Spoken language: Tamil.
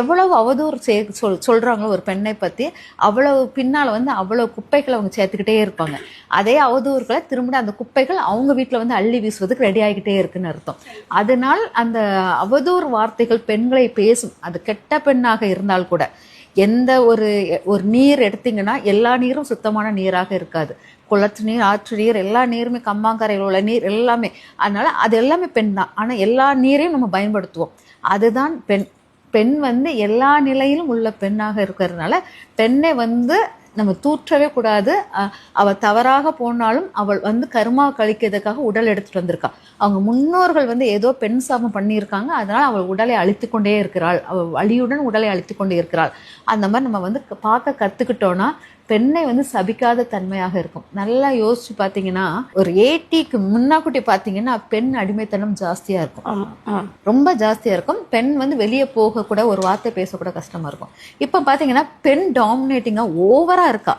எவ்வளவு அவதூறு சே சொல் சொல்கிறாங்களோ ஒரு பெண்ணை பற்றி அவ்வளவு பின்னால் வந்து அவ்வளோ குப்பைகளை அவங்க சேர்த்துக்கிட்டே இருப்பாங்க. அதே அவதூறுகளை திரும்ப அந்த குப்பைகள் அவங்க வீட்டில் வந்து அள்ளி வீசுவதுக்கு ரெடி ஆகிக்கிட்டே இருக்குன்னு அர்த்தம். அதனால் அந்த அவதூறு வார்த்தைகள் பெண்களை பேசும். அது கெட்ட பெண்ணாக இருந்தால் கூட எந்த ஒரு ஒரு நீர் எடுத்தீங்கன்னா எல்லா நீரும் சுத்தமான நீராக இருக்காது. குளத்து நீர் ஆற்று நீர் எல்லா நீருமே கம்மாங்கரையில் உள்ள நீர் எல்லாமே. அதனால் அது எல்லாமே பெண் தான். ஆனால் எல்லா நீரையும் நம்ம பயன்படுத்துவோம். அதுதான் பெண். பெண் வந்து எல்லா நிலையிலும் உள்ள பெண்ணாக இருக்கிறதுனால பெண்ணை வந்து நம்ம தூற்றவே கூடாது. அவள் தவறாக போனாலும் அவள் வந்து கருமா கழிக்கிறதுக்காக உடல் எடுத்துட்டு வந்திருக்கா. அவங்க முன்னோர்கள் வந்து ஏதோ பெண் சாபம் பண்ணியிருக்காங்க. அதனால் அவள் உடலை அழித்து கொண்டே இருக்கிறாள். அவள் வழியுடன் உடலை அழித்து கொண்டே இருக்கிறாள். அந்த மாதிரி நம்ம வந்து பார்க்க கற்றுக்கிட்டோன்னா பெண்ணை வந்து சபிக்காத தன்மையாக இருக்கும். நல்லா யோசிச்சு பார்த்தீங்கன்னா ஒரு ஏட்டிக்கு முன்னாக்குட்டி பார்த்தீங்கன்னா பெண் அடிமைத்தனம் ஜாஸ்தியா இருக்கும். ரொம்ப ஜாஸ்தியா இருக்கும். பெண் வந்து வெளியே போக கூட ஒரு வார்த்தை பேசக்கூட கஷ்டமா இருக்கும். இப்ப பாத்தீங்கன்னா பெண் டாமினேட்டிங்கா ஓவரா இருக்கா?